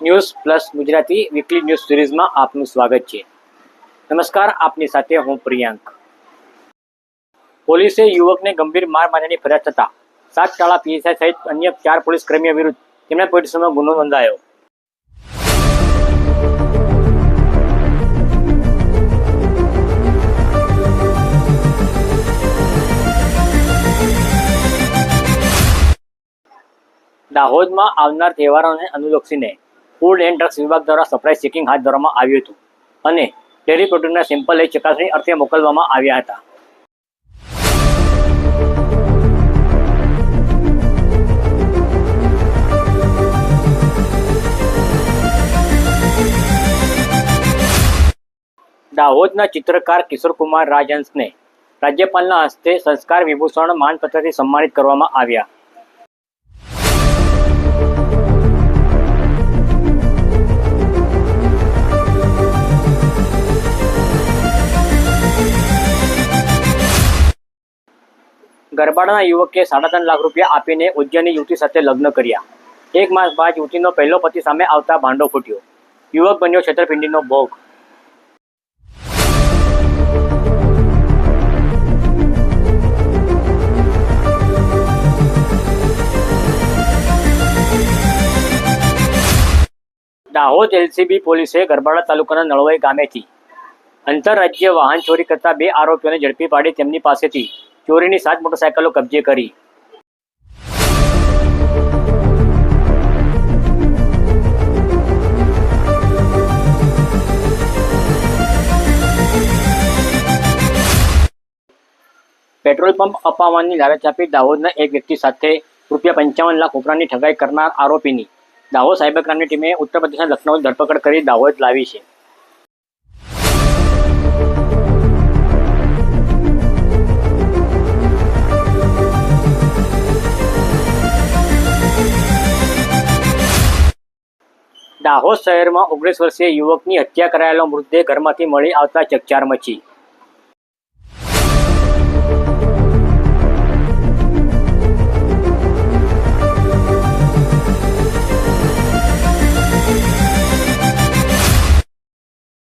News plus Gujarati weekly news સિરીઝમાં આપનું સ્વાગત છે. નમસ્કાર, આપની સાથે હું પ્રિયાંક. પોલીસે યુવકને ગંભીર માર માર્યાની ફરિયાદ થતા સાત ટાળા પીએસઆઈ સહિત અન્ય ચાર પોલીસ કર્મીઓ વિરુદ્ધ તેમના પોલીસમાં ગુનો નોંધાયો. દાહોદમાં આવનાર તહેવારોને અનુલક્ષીને ફૂડ એન્ડ ડ્રગ્સ વિભાગ દ્વારા સરપ્રાઇઝ ચેકિંગ હાથ ધરવામાં આવ્યું હતું અને ડેરી પ્રોડક્ટના સેમ્પલ લઈ ચકાસણી અર્થે મોકલવામાં આવ્યા હતા. દાહોદના ચિત્રકાર કિશોરકુમાર રાજહંસને રાજ્યપાલના હસ્તે સંસ્કાર વિભૂષણ માનપત્રથી સન્માનિત કરવામાં આવ્યા. ગરબાડાના યુવકે સાડા ત્રણ લાખ રૂપિયા આપીને ઉજ્જૈનની યુવતી સાથે લગ્ન કર્યા. એક માસ બાદ યુવતીનો પહેલો પતિ સામે આવતા ભાંડો ફૂટ્યો. યુવક બન્યો છેતરપિંડીનો ભોગ. દાહોદ એલસીબી પોલીસે ગરબાડા તાલુકાના નળવાઈ ગામેથી આંતરરાજ્ય વાહન ચોરી કરતા બે આરોપીઓને ઝડપી પાડી તેમની પાસેથી ચોરીની સાત મોટરસાયકલો કબજે કરી. પેટ્રોલ પંપ અપાવવાની લાલચ આપી દાહોદના એક વ્યક્તિ સાથે રૂપિયા પંચાવન લાખ ઉપરાંતની ઠગાઈ કરનાર આરોપીની. દાહોદ સાયબર ક્રાઇમની ટીમે ઉત્તર પ્રદેશના લખનૌ ધરપકડ કરી દાહોદ લાવી છે. દાહોદ શહેરમાં ઓગણીસ વર્ષીય યુવકની હત્યા કરાયેલો મૃતદેહ ઘરમાંથી મળી આવતા ચકચાર મચી.